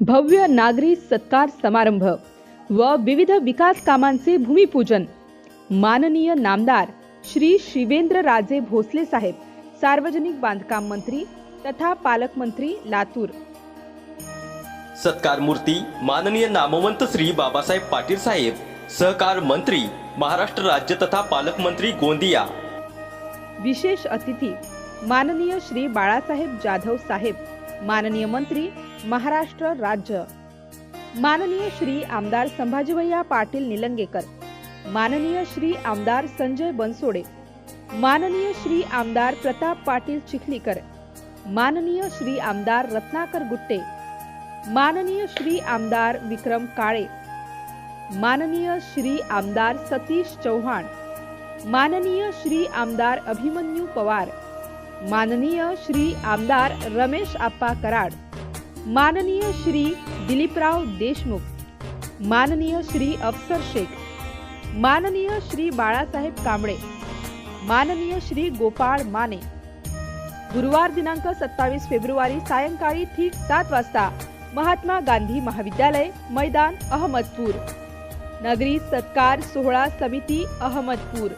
भव्य नागरी सत्कार समारंभ व विविध विकास कामांचे भूमिपूजन. माननीय नामदार श्री शिवेंद्र राजे भोसले साहेब सार्वजनिक बांधकाम मंत्री तथा पालकमंत्री लातूर. सत्कार मूर्ती माननीय नामवंत श्री बाबासाहेब पाटील साहेब सहकार मंत्री महाराष्ट्र राज्य तथा पालकमंत्री गोंदिया. विशेष अतिथी माननीय श्री बाळासाहेब जाधव साहेब माननीय मंत्री महाराष्ट्र राज्य. माननीय श्री आमदार संभाजीभैया पाटील निलंगेकर माननीय श्री आमदार संजय बनसोडे माननीय श्री आमदार प्रताप पाटील चिखलीकर माननीय श्री आमदार रत्नाकर गुट्टे माननीय श्री आमदार विक्रम काळे माननीय श्री आमदार सतीश चव्हाण माननीय श्री आमदार अभिमन्यू पवार माननीय श्री आमदार रमेश आप्पा कराड माननीय श्री दिलीपराव देशमुख माननीय श्री अफसर शेख माननीय श्री बाळासाहेब कांबळे माननीय श्री गोपाळ माने. गुरुवार दिनांक सत्तावीस फेब्रुवारी सायंकाळी ठीक सात वाजता महात्मा गांधी महाविद्यालय मैदान अहमदपूर. नगरी सत्कार सोहळा समिती अहमदपूर.